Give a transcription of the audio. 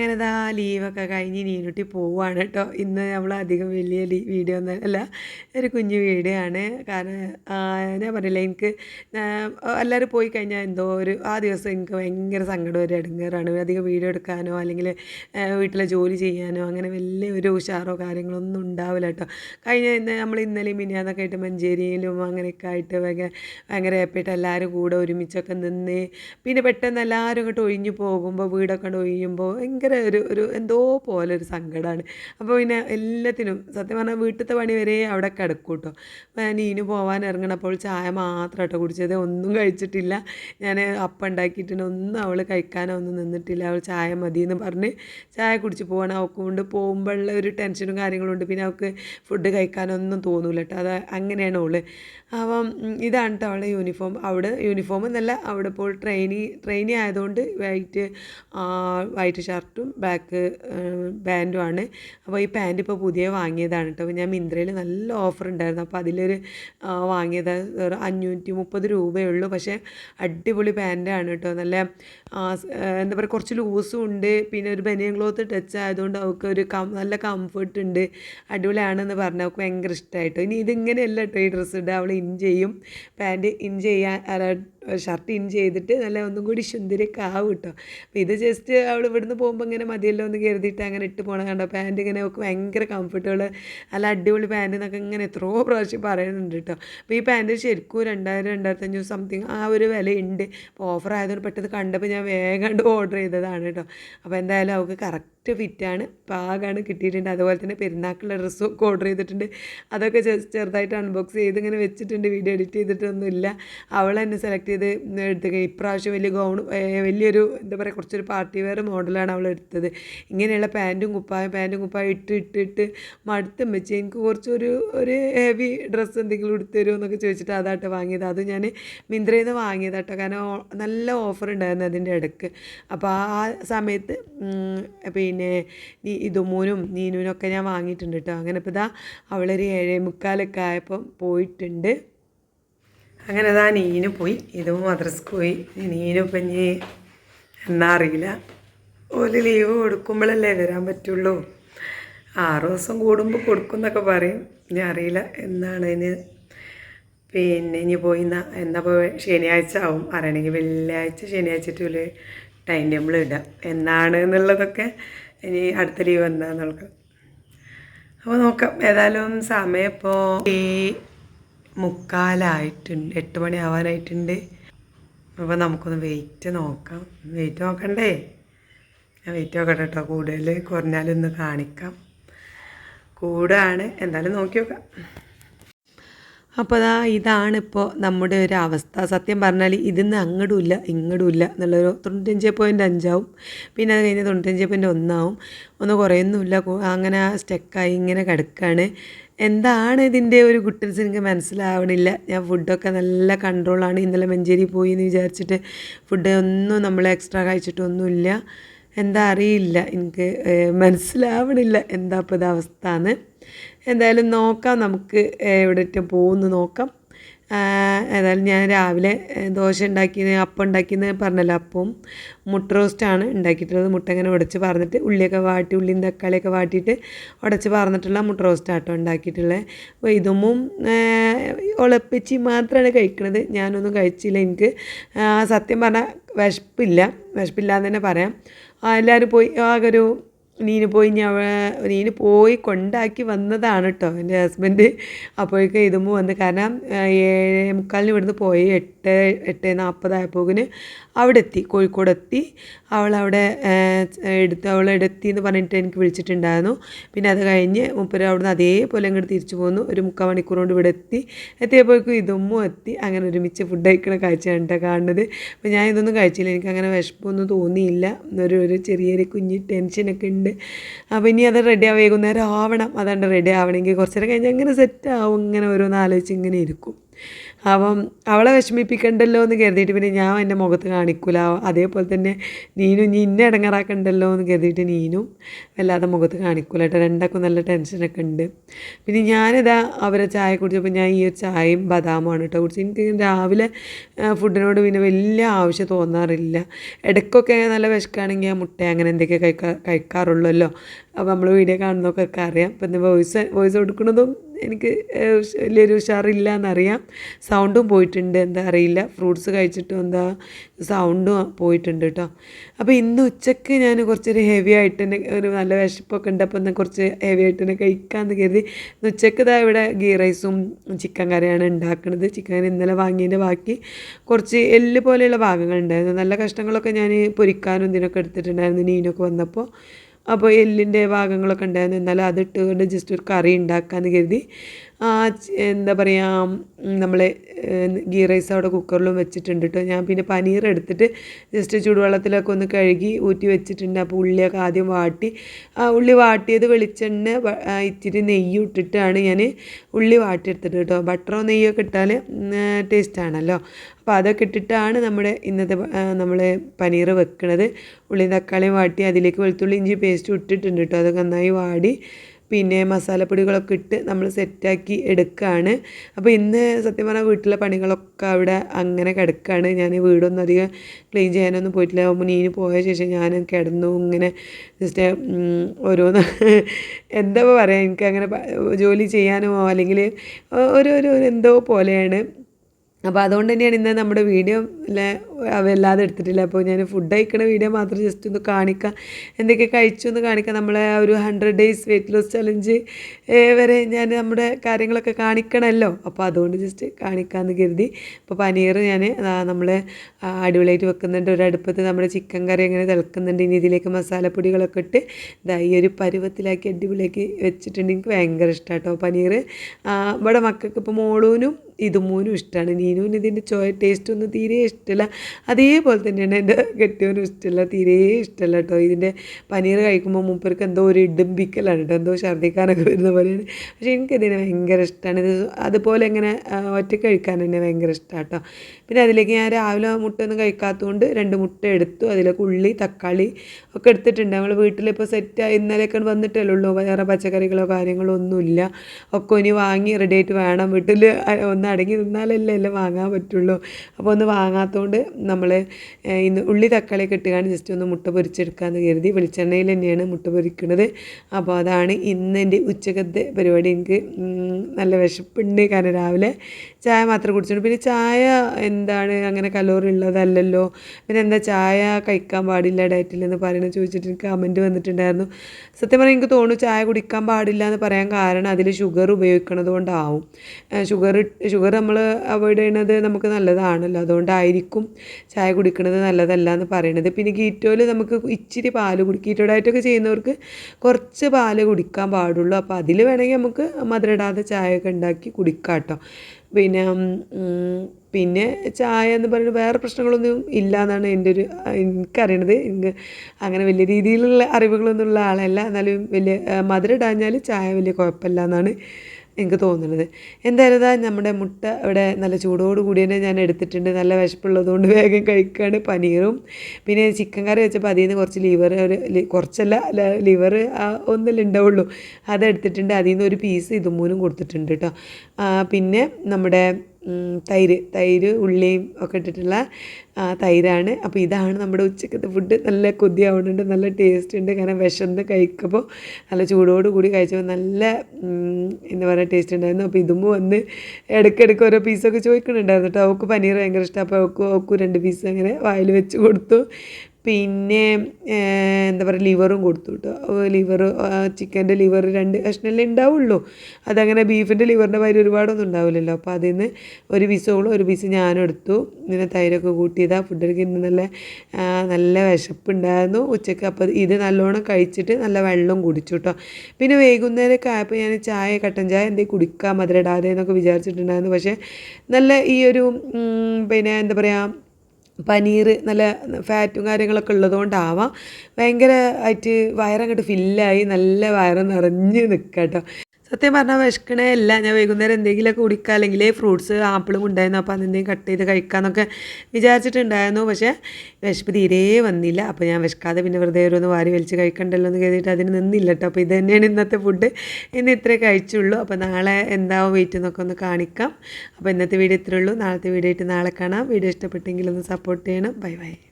അങ്ങനെ ഇതാ ലീവൊക്കെ കഴിഞ്ഞ് നീനുട്ടി പോവുകയാണ് കേട്ടോ ഇന്ന് നമ്മൾ അധികം വലിയ വീഡിയോ ഒന്നും അല്ല ഒരു കുഞ്ഞു വീഡിയോ ആണ്. കാരണം ഞാൻ പറഞ്ഞില്ല എനിക്ക് എല്ലാവരും പോയി കഴിഞ്ഞാൽ എന്തോ ഒരു ആ ദിവസം എനിക്ക് ഭയങ്കര സങ്കടം ഒരു ഇടങ്ങേറാണ് അധികം വീഡിയോ എടുക്കാനോ അല്ലെങ്കിൽ വീട്ടിലെ ജോലി ചെയ്യാനോ അങ്ങനെ വലിയ ഒരു ഉഷാറോ കാര്യങ്ങളൊന്നും ഉണ്ടാവില്ല കേട്ടോ കഴിഞ്ഞ ഇന്ന് നമ്മൾ ഇന്നലെയും മിനിയാന്നൊക്കെ ആയിട്ട് മഞ്ചേരിയിലും അങ്ങനെയൊക്കെ ആയിട്ട് ഭയങ്കര ഭയങ്കര ഹാപ്പിയായിട്ട് എല്ലാവരും കൂടെ ഒരുമിച്ചൊക്കെ നിന്ന് പിന്നെ പെട്ടെന്ന് എല്ലാവരും അങ്ങോട്ട് ഒഴിഞ്ഞു പോകുമ്പോൾ വീടൊക്കെ ഒഴിയുമ്പോൾ ഭയങ്കര ഒരു ഒരു എന്തോ പോലെ ഒരു സങ്കടമാണ് അപ്പോൾ പിന്നെ എല്ലാത്തിനും സത്യം പറഞ്ഞാൽ വീട്ടിലത്തെ പണി വരെ അവിടെ കിടക്കും കേട്ടോ നീന് പോകാൻ ഇറങ്ങണപ്പോൾ ചായ മാത്രം കേട്ടോ കുടിച്ചത്. ഒന്നും കഴിച്ചിട്ടില്ല. ഞാൻ അപ്പം ഉണ്ടാക്കിയിട്ടുണ്ട് ഒന്നും അവൾ കഴിക്കാനോ ഒന്നും നിന്നിട്ടില്ല. അവൾ ചായ മതി എന്ന് പറഞ്ഞ് ചായ കുടിച്ച് പോകണം അവൾക്ക് കൊണ്ട് പോകുമ്പോഴുള്ള ഒരു ടെൻഷനും കാര്യങ്ങളും ഉണ്ട്. പിന്നെ അവൾക്ക് ഫുഡ് കഴിക്കാനൊന്നും തോന്നൂല കേട്ടോ അത് അങ്ങനെയാണ് അവൾ അപ്പം ഇതാണ് കേട്ടോ അവളുടെ യൂണിഫോം. അവിടെ യൂണിഫോം എന്നല്ല അവിടെ ഇപ്പോൾ ട്രെയിനി ട്രെയിനി ആയതുകൊണ്ട് വൈറ്റ് വൈറ്റ് ഷർട്ടും ബ്ലാക്ക് പാന്റും ആണ്. അപ്പോൾ ഈ പാന്റ് ഇപ്പോൾ പുതിയ വാങ്ങിയതാണ് കേട്ടോ ഞാൻ മിന്ത്രയിൽ നല്ല ഓഫർ ഉണ്ടായിരുന്നു അപ്പോൾ അതിലൊരു വാങ്ങിയത് അഞ്ഞൂറ്റി മുപ്പത് രൂപയേ ഉള്ളൂ. പക്ഷേ അടിപൊളി പാന്റാണ് കേട്ടോ നല്ല എന്താ പറയുക കുറച്ച് ലൂസും ഉണ്ട്. പിന്നെ ഒരു ബനിയൻ ക്ലോത്ത് ടച്ച് ആയതുകൊണ്ട് അവൾക്ക് ഒരു കം നല്ല കംഫർട്ട് ഉണ്ട് അടിപൊളിയാണെന്ന് പറഞ്ഞാൽ അവൾക്ക് ഭയങ്കര ഇഷ്ടമായിട്ടോ ഇനി ഇതിങ്ങനെയല്ല കേട്ടോ ഈ ഡ്രസ്സ് ഇടുക അവൾ ഇൻ ചെയ്യും പാന്റ് ഇൻ ചെയ്യാൻ ഷർട്ട് ഇൻ ചെയ്തിട്ട് നല്ല ഒന്നും കൂടി ശുന്ദരിയൊക്കെ ആവും കേട്ടോ. അപ്പോൾ ഇത് ജസ്റ്റ് അവൾ ഇവിടുന്ന് പോകുമ്പോൾ ഇങ്ങനെ മതിയല്ലോ എന്ന് കരുതിയിട്ട് അങ്ങനെ ഇട്ട് പോകണം കണ്ടോ? പാന്റ് ഇങ്ങനെ ഒക്കെ ഭയങ്കര കംഫർട്ടബിൾ നല്ല അടിപൊളി പാന്റ് എന്നൊക്കെ ഇങ്ങനെ എത്രയോ പ്രാവശ്യം പറയുന്നുണ്ട് കേട്ടോ. അപ്പോൾ ഈ പാന്റ് ശരിക്കും രണ്ടായിരം രണ്ടായിരത്തഞ്ഞൂറ് സംതിങ് ആ ഒരു വിലയുണ്ട്. അപ്പോൾ ഓഫർ ആയതുകൊണ്ട് പെട്ടെന്ന് കണ്ടപ്പോൾ ഞാൻ വേഗം ഓർഡർ ചെയ്തതാണ് കേട്ടോ. അപ്പോൾ എന്തായാലും അവൾക്ക് കറക്റ്റ് ഫിറ്റാണ് പാകമാണ് കിട്ടിയിട്ടുണ്ട്. അതുപോലെ തന്നെ പെരുന്നാക്കുള്ള ഡ്രസ്സും ഒക്കെ ഓർഡർ ചെയ്തിട്ടുണ്ട്. അതൊക്കെ ചെറുതായിട്ട് അൺബോക്സ് ചെയ്ത് ഇങ്ങനെ വെച്ചിട്ടുണ്ട്. വീഡിയോ എഡിറ്റ് ചെയ്തിട്ടൊന്നുമില്ല. അവൾ തന്നെ സെലക്ട് ചെയ്ത് എടുത്തത്. ഇപ്രാവശ്യം വലിയ ഗൗൺ വലിയൊരു എന്താ പറയുക കുറച്ചൊരു പാർട്ടി വെയർ മോഡലാണ് അവൾ എടുത്തത്. ഇങ്ങനെയുള്ള പാന്റും കുപ്പായം പാന്റും കുപ്പായം ഇട്ട് ഇട്ട് ഇട്ട് മടുത്തും വെച്ച് എനിക്ക് കുറച്ചൊരു ഒരു ഹെവി ഡ്രസ്സ് എന്തെങ്കിലും എടുത്ത് തരുമോ എന്നൊക്കെ ചോദിച്ചിട്ട് അതാട്ടോ വാങ്ങിയത്. അത് ഞാൻ മിന്ത്രയിൽ നിന്ന് വാങ്ങിയതാട്ടോ. കാരണം നല്ല ഓഫർ ഉണ്ടായിരുന്നു അതിന്റെ ഇടയ്ക്ക്. അപ്പോൾ ആ സമയത്ത് പിന്നെ ഈ ഇതുമൂനും നീനുവിനൊക്കെ ഞാൻ വാങ്ങിയിട്ടുണ്ട് കേട്ടോ അങ്ങനെ ഇപ്പോൾ ഇതാ അവളൊരു ഏഴേ മുക്കാലൊക്കെ ആയപ്പം പോയിട്ടുണ്ട്. അങ്ങനെ അതാ നീന് പോയി ഇതും മദ്രസ്ക്ക് പോയി. നീനു ഇപ്പം ഇനി എന്നാ അറിയില്ല. ഒരു ലീവ് കൊടുക്കുമ്പോഴല്ലേ വരാൻ പറ്റുള്ളൂ. ആറ് ദിവസം കൂടുമ്പോൾ കൊടുക്കും എന്നൊക്കെ പറയും. ഇനി അറിയില്ല എന്നാണ് ഇനി. പിന്നെ ഇനി പോയി എന്നാ എന്നാ ഇപ്പോൾ ശനിയാഴ്ച ആവും. അറിയണമെങ്കിൽ വെള്ളിയാഴ്ച ശനിയാഴ്ച ഒരു ടൈം ടേബിൾ ഇടാം. എന്നാണ് എന്നുള്ളതൊക്കെ ഇനി അടുത്ത ലീവ് എന്താന്നുള്ളത് അപ്പോൾ നോക്കാം. ഏതായാലും സമയം ഇപ്പോൾ ഈ മുക്കാലായിട്ടുണ്ട്. എട്ട് മണി ആവാനായിട്ടുണ്ട്. അപ്പോൾ നമുക്കൊന്ന് വെയിറ്റ് നോക്കാം. വെയിറ്റ് നോക്കണ്ടേ? ഞാൻ വെയിറ്റ് നോക്കട്ടെ കേട്ടോ കൂടുതൽ കുറഞ്ഞാലൊന്ന് കാണിക്കാം. കൂടാണ്. എന്തായാലും നോക്കി നോക്കാം. അപ്പോൾ അതാ ഇതാണിപ്പോൾ നമ്മുടെ ഒരു അവസ്ഥ. സത്യം പറഞ്ഞാൽ ഇതിന്ന് അങ്ങോട്ടും ഇല്ല ഇങ്ങോട്ടും ഇല്ല എന്നുള്ളൊരു തൊണ്ണൂറ്റഞ്ച് പോയിന്റ് അഞ്ചാവും. പിന്നെ അത് കഴിഞ്ഞ് തൊണ്ണൂറ്റഞ്ച് പോയിന്റ് ഒന്നാവും. ഒന്ന് കുറയൊന്നുമില്ല അങ്ങനെ സ്റ്റെക്കായി ഇങ്ങനെ കിടക്കുകയാണ് എന്താണ് ഇതിന്റെ ഒരു ഗുട്ടൻസ് എനിക്ക് മനസ്സിലാവണില്ല. ഞാൻ ഫുഡൊക്കെ നല്ല കൺട്രോളാണ് ഇന്നലെ മഞ്ചേരി പോയി എന്ന് വിചാരിച്ചിട്ട് ഫുഡ് ഒന്നും നമ്മൾ എക്സ്ട്രാ കഴിച്ചിട്ടൊന്നുമില്ല. എന്താ അറിയില്ല. എനിക്ക് മനസ്സിലാവണില്ല എന്താ ഇപ്പോൾ ഇത് അവസ്ഥ എന്ന് എന്തായാലും നോക്കാം നമുക്ക് എവിടേറ്റം പോകുന്നു നോക്കാം. ഏതായാലും ഞാൻ രാവിലെ ദോശ ഉണ്ടാക്കിയത് അപ്പം ഉണ്ടാക്കിയെന്ന് പറഞ്ഞല്ലോ. അപ്പവും മുട്ട റോസ്റ്റാണ് ഉണ്ടാക്കിയിട്ടുള്ളത്. മുട്ട ഇങ്ങനെ ഉടച്ച് പറഞ്ഞിട്ട് ഉള്ളിയൊക്കെ വാട്ടി ഉള്ളിയും തക്കാളിയൊക്കെ വാട്ടിയിട്ട് ഉടച്ച് പറഞ്ഞിട്ടുള്ള മുട്ട റോസ്റ്റാട്ടോ ഉണ്ടാക്കിയിട്ടുള്ളത് അപ്പോൾ ഇതൊന്നും ഉളപ്പിച്ച് മാത്രമാണ് കഴിക്കുന്നത് ഞാനൊന്നും കഴിച്ചില്ല. എനിക്ക് സത്യം പറഞ്ഞാൽ വിശപ്പില്ല. വിശപ്പില്ല എന്ന് തന്നെ പറയാം. എല്ലാവരും പോയി ആകെ ഒരു നീന് പോയി ഞാൻ നീന് പോയി കൊണ്ടാക്കി വന്നതാണ് കേട്ടോ എന്റെ ഹസ്ബൻഡ് അപ്പോഴേക്കും ഇതുമ്പോൾ വന്ന് കാരണം ഏഴ് മുക്കാലിന് ഇവിടുന്ന് പോയി എട്ട് എട്ട് നാൽപ്പതായപ്പോകിന് അവിടെ എത്തി കോഴിക്കോട് എത്തി അവളവിടെ അവിടെ എടുത്ത് അവൾ എടുത്തി എന്ന് പറഞ്ഞിട്ട് എനിക്ക് വിളിച്ചിട്ടുണ്ടായിരുന്നു. പിന്നെ അത് കഴിഞ്ഞ് മുപ്പര് അവിടുന്ന് അതേപോലെ അങ്ങോട്ട് തിരിച്ചു പോന്നു. ഒരു മുക്കാൽ മണിക്കൂർ കൊണ്ട് ഇവിടെ എത്തി. എത്തിയപ്പോഴേക്കും ഇതുമ്മും എത്തി. അങ്ങനെ ഒരുമിച്ച് ഫുഡ് കഴിക്കണ കാഴ്ചയാണ് കേട്ടോ കാണുന്നത്. അപ്പോൾ ഞാൻ ഇതൊന്നും കഴിച്ചില്ല. എനിക്ക് അങ്ങനെ തോന്നിയില്ല. ഒരു ഒരു ചെറിയൊരു കുഞ്ഞ് ടെൻഷനൊക്കെ ഉണ്ട്. അപ്പോൾ ഇനി അത് റെഡി ആവുക വൈകുന്നേരം ആവണം. അതാണ്ട് റെഡി ആവണമെങ്കിൽ കുറച്ച് നേരം കഴിഞ്ഞ് അങ്ങനെ സെറ്റ് ആവും. ഇങ്ങനെ ഓരോന്ന് ആലോചിച്ച് ഇങ്ങനെ ഇരിക്കും. അപ്പം അവളെ വിഷമിപ്പിക്കണ്ടല്ലോ എന്ന് കരുതിയിട്ട് പിന്നെ ഞാൻ എന്റെ മുഖത്ത് കാണിക്കൂല. അതേപോലെ തന്നെ നീനു നീ ഇന്നെ ഇടങ്ങാറാക്കണ്ടല്ലോ എന്ന് കരുതിയിട്ട് നീനും വല്ലാതെ മുഖത്ത് കാണിക്കൂല കേട്ടോ. രണ്ടാക്കും നല്ല ടെൻഷനൊക്കെ ഉണ്ട്. പിന്നെ ഞാനിതാ അവരെ ചായ കുടിച്ചപ്പോൾ ഞാൻ ഈ ചായയും ബദാമാണ് കേട്ടോ കുടിച്ചത്. എനിക്ക് രാവിലെ ഫുഡിനോട് പിന്നെ വലിയ ആവശ്യം തോന്നാറില്ല. ഇടയ്ക്കൊക്കെ നല്ല വിശക്കാണെങ്കിൽ മുട്ട അങ്ങനെ എന്തൊക്കെ കഴിക്കാ കഴിക്കാറുള്ളല്ലോ. അപ്പോൾ നമ്മൾ വീഡിയോ കാണുന്നതൊക്കെ അറിയാം. അപ്പം വോയിസ് വോയിസ് കൊടുക്കുന്നതും എനിക്ക് വലിയൊരു ഉഷാറില്ല എന്നറിയാം സൗണ്ടും പോയിട്ടുണ്ട്. എന്താ അറിയില്ല. ഫ്രൂട്ട്സ് കഴിച്ചിട്ടും എന്താ സൗണ്ടും പോയിട്ടുണ്ട് കേട്ടോ അപ്പോൾ ഇന്ന് ഉച്ചയ്ക്ക് ഞാൻ കുറച്ചൊരു ഹെവി ആയിട്ട് തന്നെ ഒരു നല്ല വിശപ്പൊക്കെ ഉണ്ട്. അപ്പോൾ എന്നാൽ കുറച്ച് ഹെവി ആയിട്ട് തന്നെ കഴിക്കാമെന്ന് കരുതി. ഉച്ചയ്ക്ക് ഇതാ ഇവിടെ ഗീ റൈസും ചിക്കൻ കറിയാണ് ഉണ്ടാക്കുന്നത് ചിക്കൻ കറി ഇന്നലെ വാങ്ങിയതിന്റെ ബാക്കി കുറച്ച് എല്ല് പോലെയുള്ള ഭാഗങ്ങളുണ്ടായിരുന്നു നല്ല കഷ്ണങ്ങളൊക്കെ ഞാൻ പൊരിക്കാനും ഇതിനൊക്കെ എടുത്തിട്ടുണ്ടായിരുന്നു. നീനൊക്കെ വന്നപ്പോൾ അപ്പോൾ എല്ലിന്റെ ഭാഗങ്ങളൊക്കെ ഉണ്ടായിരുന്നു. എന്നാലും അതിട്ടുകൊണ്ട് ജസ്റ്റ് ഒരു കറി ഉണ്ടാക്കാമെന്ന് കരുതി. ആ എന്താ പറയുക നമ്മൾ ഗീ റൈസ് അവിടെ കുക്കറിലും വെച്ചിട്ടുണ്ട് കേട്ടോ ഞാൻ പിന്നെ പനീർ എടുത്തിട്ട് ജസ്റ്റ് ചൂടുവെള്ളത്തിലൊക്കെ ഒന്ന് കഴുകി ഊറ്റി വെച്ചിട്ടുണ്ട്. അപ്പോൾ ഉള്ളിയൊക്കെ ആദ്യം വാട്ടി. ആ ഉള്ളി വാട്ടിയത് വെളിച്ചെണ്ണ ഇത്തിരി നെയ്യ് ഇട്ടിട്ടാണ് ഞാൻ ഉള്ളി വാട്ടിയെടുത്തിട്ട് കേട്ടോ ബട്ടറോ നെയ്യൊക്കെ ഇട്ടാൽ ടേസ്റ്റാണല്ലോ. അപ്പോൾ അതൊക്കെ ഇട്ടിട്ടാണ് നമ്മുടെ ഇന്നത്തെ നമ്മൾ പനീർ വെക്കുന്നത് ഉള്ളി തക്കാളിയും വാട്ടി അതിലേക്ക് വെളുത്തുള്ളി ഇഞ്ചി പേസ്റ്റ് ഇട്ടിട്ടുണ്ട് കേട്ടോ അതൊക്കെ നന്നായി വാടി പിന്നെ മസാലപ്പൊടികളൊക്കെ ഇട്ട് നമ്മൾ സെറ്റാക്കി എടുക്കുകയാണ് അപ്പോൾ ഇന്ന് സത്യം പറഞ്ഞാൽ വീട്ടിലെ പണികളൊക്കെ അവിടെ അങ്ങനെ കിടക്കുകയാണ് ഞാൻ വീടൊന്നും അധികം ക്ലീൻ ചെയ്യാനൊന്നും പോയിട്ടില്ല. മുനീന് പോയ ശേഷം ഞാൻ കിടന്നു ഇങ്ങനെ ജസ്റ്റ് ഓരോന്ന് എന്താ പറയുക എനിക്ക് അങ്ങനെ ജോലി ചെയ്യാനോ അല്ലെങ്കിൽ ഒരു എന്തോ പോലെയാണ്. അപ്പോൾ അതുകൊണ്ട് തന്നെയാണ് ഇന്ന് നമ്മുടെ വീഡിയോ വല്ലാതെ എടുത്തിട്ടില്ല. അപ്പോൾ ഞാൻ ഫുഡ് കഴിക്കണ വീഡിയോ മാത്രം ജസ്റ്റ് ഒന്ന് കാണിക്കാം. എന്തൊക്കെ കഴിച്ചു എന്ന് കാണിക്കാം. നമ്മളെ ആ ഒരു hundred days weight loss challenge വരെ ഞാൻ നമ്മുടെ കാര്യങ്ങളൊക്കെ കാണിക്കണമല്ലോ അപ്പോൾ അതുകൊണ്ട് ജസ്റ്റ് കാണിക്കാമെന്ന് കരുതി. അപ്പോൾ പനീർ ഞാൻ നമ്മൾ അടിപൊളിയായിട്ട് വെക്കുന്നുണ്ട്. ഒരു അടുപ്പത്ത് നമ്മുടെ ചിക്കൻ കറി അങ്ങനെ തിളക്കുന്നുണ്ട്. ഇനി ഇതിലേക്ക് മസാലപ്പൊടികളൊക്കെ ഇട്ട് ഇതാ ഈ ഒരു പരുവത്തിലാക്കി അടിപൊളിയാക്കി വെച്ചിട്ടുണ്ട്. എനിക്ക് ഭയങ്കര ഇഷ്ടമാണ് കേട്ടോ പനീർ ഇവിടെ മക്കൾക്ക് ഇപ്പോൾ മോളൂനും ഇതുമൂനും ഇഷ്ടമാണ് നീനൂന് ഇതിന്റെ ചോയ ടേസ്റ്റ് ഒന്നും തീരെ ഇഷ്ടമല്ല അതേപോലെ തന്നെയാണ് എന്റെ കെട്ടിയവനും ഇഷ്ടമല്ല തീരെ ഇഷ്ടമല്ല കേട്ടോ. ഇതിന്റെ പനീർ കഴിക്കുമ്പോൾ മൂപ്പർക്ക് എന്തോ ഒരു ഇടുമ്പിക്കലാണ് കേട്ടോ. എന്തോ ഛർദ്ദിക്കാനൊക്കെ വരുന്ന പോലെയാണ്. പക്ഷേ എനിക്കതിനെ ഭയങ്കര ഇഷ്ടമാണ്. ഇത് അതുപോലെ ഇങ്ങനെ ഒറ്റ ഒറ്റയ്ക്ക് കഴിക്കാൻ തന്നെ ഭയങ്കര ഇഷ്ടമാണ് കേട്ടോ. പിന്നെ അതിലേക്ക് ഞാൻ രാവിലെ മുട്ടയൊന്നും കഴിക്കാത്തതുകൊണ്ട് രണ്ട് മുട്ട എടുത്തു. അതിലേക്ക് ഉള്ളി തക്കാളി ഒക്കെ എടുത്തിട്ടുണ്ട്. നമ്മൾ വീട്ടിലിപ്പോൾ സെറ്റ് ഇന്നലെയൊക്കെ വന്നിട്ടല്ലേ ഉള്ളൂ. വേറെ പച്ചക്കറികളോ കാര്യങ്ങളോ ഒന്നുമില്ല. ഒക്കെ ഇനി വാങ്ങി റെഡി ആയിട്ട് വേണം. വീട്ടിൽ ഒന്ന് അടങ്ങി നിന്നാലല്ലേ എല്ലാം വാങ്ങാൻ പറ്റുള്ളൂ. അപ്പോൾ ഒന്ന് വാങ്ങാത്തതുകൊണ്ട് നമ്മൾ ഇന്ന് ഉള്ളി തക്കാളി ഇട്ടുകൊണ്ട് ജസ്റ്റ് ഒന്ന് മുട്ട പൊരിച്ചെടുക്കാമെന്ന് കരുതി വെളിച്ചെണ്ണയിൽ തന്നെയാണ് മുട്ട പൊരിക്കുന്നത് അപ്പോൾ അതാണ് ഇന്ന് എന്റെ പരിപാടി. എനിക്ക് നല്ല വിശപ്പുണ്ട് കാരണം രാവിലെ ചായ മാത്രം കുടിച്ചിട്ടുണ്ട്. പിന്നെ ചായ എന്താണ്? അങ്ങനെ കലോറി ഉള്ളതല്ലല്ലോ. പിന്നെ എന്താ ചായ കഴിക്കാൻ പാടില്ല ഡയറ്റിൽ എന്ന് പറയുന്നത് ചോദിച്ചിട്ട് എനിക്ക് കമന്റ് വന്നിട്ടുണ്ടായിരുന്നു. സത്യം പറഞ്ഞാൽ എനിക്ക് തോന്നുന്നു ചായ കുടിക്കാൻ പാടില്ല എന്ന് പറയാൻ കാരണം അതിൽ ഷുഗർ ഉപയോഗിക്കണത് കൊണ്ടാവും. ഷുഗർ ഷുഗർ നമ്മൾ അവോയ്ഡ് ചെയ്യണത് നമുക്ക് നല്ലതാണല്ലോ. അതുകൊണ്ടായിരിക്കും ചായ കുടിക്കുന്നത് നല്ലതല്ല എന്ന് പറയണത്. പിന്നെ ഗീറ്റോയിൽ നമുക്ക് ഇച്ചിരി പാൽ കുടി കീറ്റോ ഡയറ്റൊക്കെ ചെയ്യുന്നവർക്ക് കുറച്ച് പാൽ കുടിക്കാൻ പാടുള്ളൂ. അപ്പോൾ അതിൽ വേണമെങ്കിൽ നമുക്ക് മധുരടാതെ ചായയൊക്കെ ഉണ്ടാക്കി കുടിക്കാം കേട്ടോ. പിന്നെ പിന്നെ ചായ എന്ന് പറയുന്നത് വേറെ പ്രശ്നങ്ങളൊന്നും ഇല്ല എന്നാണ് എന്റെ ഒരു എനിക്കറിയണത്. എനിക്ക് അങ്ങനെ വലിയ രീതിയിലുള്ള അറിവുകളൊന്നും ഉള്ള ആളല്ല. എന്നാലും വലിയ മധുരം ഇടാഞ്ഞാൽ ചായ വലിയ കുഴപ്പമില്ല എന്നാണ് എനിക്ക് തോന്നുന്നത്. എന്തായാലും ഇതാ നമ്മുടെ മുട്ട ഇവിടെ നല്ല ചൂടോട് കൂടി തന്നെ ഞാൻ എടുത്തിട്ടുണ്ട്. നല്ല വിശപ്പുള്ളതുകൊണ്ട് വേഗം കഴിക്കുകയാണ് പനീറും. പിന്നെ ചിക്കൻ കറി വെച്ചപ്പോൾ അതിൽ നിന്ന് കുറച്ച് ലിവർ ഒരു കുറച്ചല്ല ലിവർ ഒന്നല്ല ഉണ്ടാവുള്ളൂ. അതെടുത്തിട്ടുണ്ട് അതിൽ നിന്ന് ഒരു പീസ് ഇതുമൂലം കൊടുത്തിട്ടുണ്ട് കേട്ടോ. പിന്നെ നമ്മുടെ തൈര് തൈര് ഉള്ളിയും ഒക്കെ ഇട്ടിട്ടുള്ള തൈരാണ്. അപ്പോൾ ഇതാണ് നമ്മുടെ ഉച്ചക്കത്തെ ഫുഡ് നല്ല കൊതിയാവുന്നുണ്ട് നല്ല ടേസ്റ്റ് ഉണ്ട്. കാരണം വിശന്ന് കഴിക്കുമ്പോൾ നല്ല ചൂടോട് കൂടി കഴിച്ചപ്പോൾ നല്ല എന്താ പറയുക ടേസ്റ്റ് ഉണ്ടായിരുന്നു. അപ്പോൾ ഇതും വന്ന് ഇടയ്ക്കിടയ്ക്ക് ഓരോ പീസൊക്കെ ചോദിക്കുന്നുണ്ടായിരുന്നു കേട്ടോ. അവൾക്ക് പനീർ ഭയങ്കര ഇഷ്ടമാണ് അപ്പോൾ അവൾക്ക് അവൾക്ക് രണ്ട് പീസ് അങ്ങനെ വായിൽ വെച്ച് കൊടുത്തു. പിന്നെ എന്താ പറയുക ലിവറും കൊടുത്തു കേട്ടോ ലിവർ ചിക്കന്റെ ലിവർ രണ്ട് കഷ്ണല്ലേ ഉണ്ടാവുള്ളൂ അതങ്ങനെ ബീഫിന്റെ ലിവറിന്റെ മാതിരി ഒരുപാടൊന്നും ഉണ്ടാവില്ലല്ലോ അപ്പോൾ അതിൽ നിന്ന് ഒരു പീസോളം ഒരു പീസ് ഞാനും എടുത്തു. ഇങ്ങനെ തൈരൊക്കെ കൂട്ടിയതാണ് ഫുഡ് ഇന്ന് നല്ല നല്ല വിശപ്പുണ്ടായിരുന്നു. ഉച്ചയ്ക്ക് അപ്പോൾ ഇത് നല്ലോണം കഴിച്ചിട്ട് നല്ല വെള്ളം കുടിച്ചു കേട്ടോ പിന്നെ വൈകുന്നേരമൊക്കെ ആയപ്പോൾ ഞാൻ ചായ കട്ടൻ ചായ എന്തെങ്കിലും കുടിക്കാം മധുരം ഇടാതെ എന്നൊക്കെ വിചാരിച്ചിട്ടുണ്ടായിരുന്നു. പക്ഷേ നല്ല ഈ ഒരു പിന്നെ എന്താ പറയുക പനീർ നല്ല ഫാറ്റും കാര്യങ്ങളൊക്കെ ഉള്ളതുകൊണ്ടാവാം. ഭയങ്കര ആയിട്ട് വയറങ്ങോട്ട് ഫില്ലായി നല്ല വയറ് നിറഞ്ഞ് നിൽക്കുക കേട്ടോ സത്യം പറഞ്ഞാൽ വിശക്കണേ. അല്ല ഞാൻ വൈകുന്നേരം എന്തെങ്കിലുമൊക്കെ കുടിക്കുക അല്ലെങ്കിൽ ഫ്രൂട്ട്സ് ആപ്പിളും ഉണ്ടായിരുന്നു. അപ്പോൾ അതെന്തെങ്കിലും കട്ട് ചെയ്ത് കഴിക്കാമെന്നൊക്കെ വിചാരിച്ചിട്ടുണ്ടായിരുന്നു. പക്ഷേ വിശപ്പ് തീരെ വന്നില്ല. അപ്പോൾ ഞാൻ വിശക്കാതെ പിന്നെ വെറുതെ ഓരോന്ന് വാരി വലിച്ച് കഴിക്കണ്ടല്ലോ എന്ന് കരുതിയിട്ട് അതിന് നിന്നില്ല കേട്ടോ അപ്പോൾ ഇത് തന്നെയാണ് ഇന്നത്തെ ഫുഡ് ഇന്ന് ഇത്രേ കഴിച്ചുള്ളൂ. അപ്പോൾ നാളെ എന്താവും വെയിറ്റ് എന്നൊക്കെ ഒന്ന് കാണിക്കാം. അപ്പോൾ ഇന്നത്തെ വീഡിയോ ഇത്രേ ഉള്ളൂ. നാളത്തെ വീഡിയോ ആയിട്ട് നാളെ കാണാം. വീഡിയോ ഇഷ്ടപ്പെട്ടെങ്കിൽ ഒന്ന് സപ്പോർട്ട് ചെയ്യണം. Bye bye